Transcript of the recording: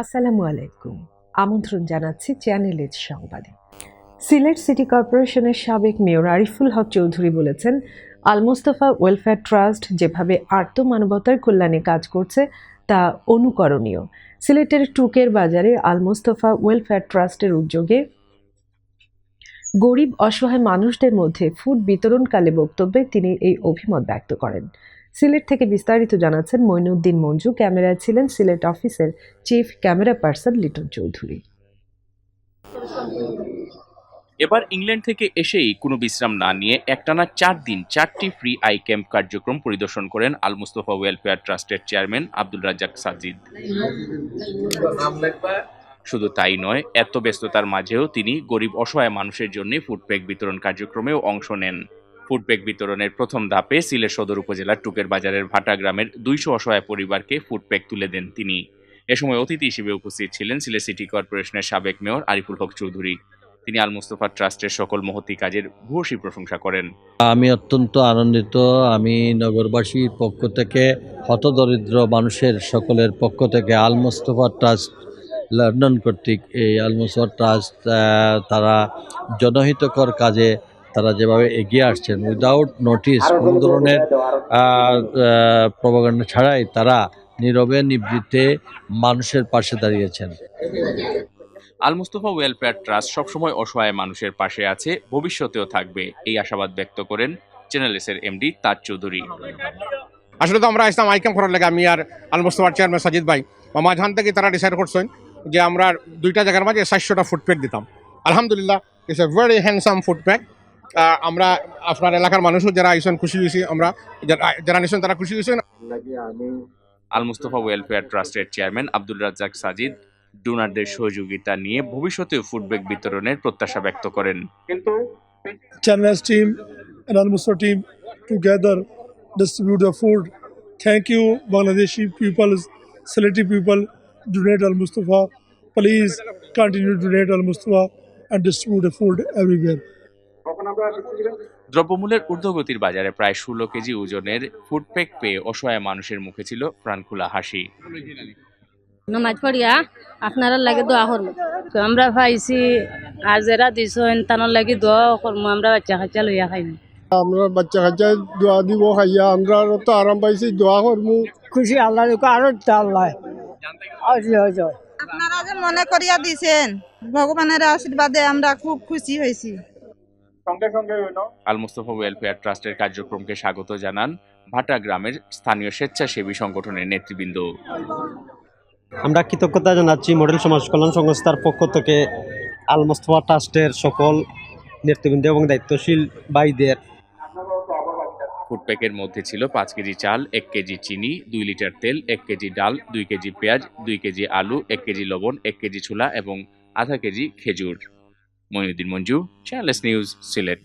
আসসালামু আলাইকুম। আমন্ত্রণ জানাচ্ছি চ্যানেলের সংবাদে। সিলেট সিটি কর্পোরেশনের সাবেক মেয়র আরিফুল হক চৌধুরী বলেছেন, আল মোস্তফা ওয়েলফেয়ার ট্রাস্ট যেভাবে আর্ত মানবতার কল্যাণে কাজ করছে, তা অনুকরণীয়। সিলেটের টুকের বাজারে আল মোস্তফা ওয়েলফেয়ার ট্রাস্টের উদ্যোগে গরিব অসহায় মানুষদের মধ্যে ফুড বিতরণকালে বক্তব্যে তিনি এই অভিমত ব্যক্ত করেন। সিলেট থেকে বিস্তারিত জানাচ্ছেন মইনুদ্দিন মঞ্জু। ক্যামেরায় ছিলেন সিলেট অফিসের chief camera person Liton Chowdhury. এবার ইংল্যান্ড থেকে এসেই কোনো বিশ্রাম না নিয়ে একটানা চার দিন চারটি ফ্রি আই ক্যাম্প কার্যক্রম পরিদর্শন করেন আল মুস্তফা ওয়েলফেয়ার ট্রাস্টের চেয়ারম্যান আব্দুল রাজ্জাক সাজিদ। শুধু তাই নয়, এত ব্যস্ততার মাঝেও তিনি গরিব অসহায় মানুষের জন্য ফুডপ্যাক বিতরণ কার্যক্রমেও অংশ নেন। ফুডপ্যাক বিতরণের প্রথম ধাপে সিলেট সদর উপজেলার টুকের বাজারের ভাটা গ্রামের দুইশো অসহায় পরিবারকে ফুডপ্যাক তুলে দেন তিনি। এ সময় অতিথি হিসেবে উপস্থিত ছিলেন সিলেট সিটি কর্পোরেশনের সাবেক মেয়র আরিফুল হক চৌধুরী। তিনি আল মুস্তফা ট্রাস্টের সকল মহতি কাজের ভূয়সী প্রশংসা করেন। আমি অত্যন্ত আনন্দিত। আমি নগরবাসীর পক্ষ থেকে, হতদরিদ্র মানুষের সকলের পক্ষ থেকে আল মোস্তফা ট্রাস্ট, লন্ডন কর্তৃক এই আল মোস্তফা ট্রাস্ট তারা জনহিতকর কাজে তারা যেভাবে এগিয়ে আসছেন উইদাউট নোটিস কোনো ধরনের প্রবাগান্ড ছাড়াই তারা নীরবে নিবৃত্তে মানুষের পাশে দাঁড়িয়েছেন। আল মুস্তফা ওয়েলফেয়ার ট্রাস্ট সবসময় অসহায় মানুষের পাশে আছে ভবিষ্যতেও থাকবে এই আশাবাদ ব্যক্ত করেন চ্যানেলেসের এমডি তাজ চৌধুরী। আসলে তো আমরা আসলাম আইকাম করার লাগে আমি আর আলমোস্তফার চেয়ারম্যান সাজিদ ভাই। বা মাঝখান থেকে তারা ডিসাইড করছেন যে আমরা দুইটা জায়গার মাঝে সাতশোটা ফুটপ্যাক দিতাম। আলহামদুলিল্লাহ it's a very handsome food pack আমরা আপনার এলাকার মানুষও যারা আইসন খুশি হয়েছি আমরা যারা নিয়েছেন তারা খুশি হয়েছে আল মুস্তফা ওয়েলফেয়ার ট্রাস্টের চেয়ারম্যান আব্দুল রাজ্জাক সাজিদ ডোনারদের সহযোগিতা নিয়ে ভবিষ্যতে ফুডব্যাগ বিতরণের প্রত্যাশা ব্যক্ত করেন। কিন্তু team run Mustafa team together distribute the food thank you Bangladeshi people Sylheti people donate Al Mustafa please continue donate Al Mustafa and distribute the food everywhere দ্রব্যমূল্যের ঊর্ধ্বগতির বাজারে প্রায় ষোলো কেজি ওজনের ফুডপ্যাক পেয়ে অসহায় মানুষের মুখে ছিল প্রাণখোলা হাসি। নমাজ পড়িয়া আপনারা লাগে দোয়া করব। আমরা পাইছি দিছেন তানোর লাগি দোয়া করব আমরা বাচ্চা কাচ্চা লইয়া খাইনি আমরা বাচ্চা কাচ্চা দোয়া দিব খাইয়া আমরা তো আরাম পাইছি দোয়া করব। খুশি আল্লাহ আরও আল্লাহ। আপনারা যে মনে করিয়া দিছেন ভগবানের আশীর্বাদে আমরা খুব খুশি হয়েছি। আল মুস্তফা ওয়েলফেয়ার ট্রাস্টের কার্যক্রমকে স্বাগত জানান ভাটা গ্রামের স্থানীয় স্বেচ্ছাসেবী সংগঠনের নেতৃবৃন্দ। আমরা কৃতজ্ঞতা জানাচ্ছি মডেল সমাজ কল্যাণ সংস্থার পক্ষ থেকে আল মোস্তফা ট্রাস্টের সকল নেতৃবৃন্দ এবং দায়িত্বশীল ভাইদের। ফুডপ্যাকের মধ্যে ছিল পাঁচ কেজি চাল এক কেজি চিনি দুই লিটার তেল এক কেজি ডাল দুই কেজি পেঁয়াজ দুই কেজি আলু এক কেজি লবণ এক কেজি ছোলা এবং আধা কেজি খেজুর। Moinuddin Manju channels news Sylhet